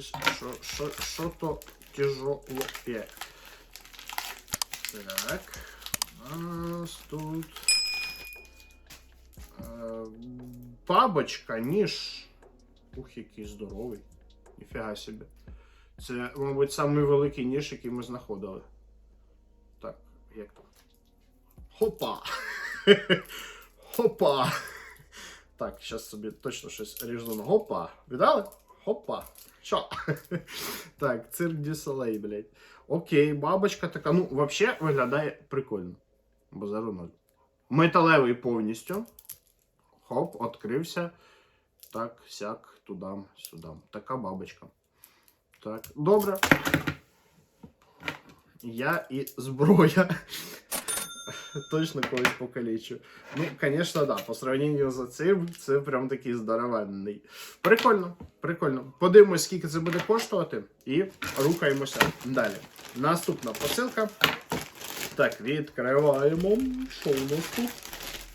щось, що, що, що то тяжолое. Так. У нас тут. Е, бабочка, ніж. Ух, який здоровий. Ніфіга собі. Це, мабуть, самий великий ніж, який ми знаходили. Так, як там? Хопа! Хопа! Так, зараз собі точно щось ріжну. Гопа! Видали? Хопа! Що? так, цирк Дю Солей, блядь. Окей, бабочка така. Ну, взагалі виглядає прикольно. Базару ноль. Металевий повністю. Хоп, відкрився. Так, сяк, тудам, сюдам. Така бабочка. Так, добре. Я і зброя. Точно когось покалічу. Ну, звісно, да, по сравненню з цим, це прям такий здоровенний. Прикольно, прикольно. Подивимось, скільки це буде коштувати, і рухаємося далі. Наступна посилка. Так, відкриваємо. Що у нас тут?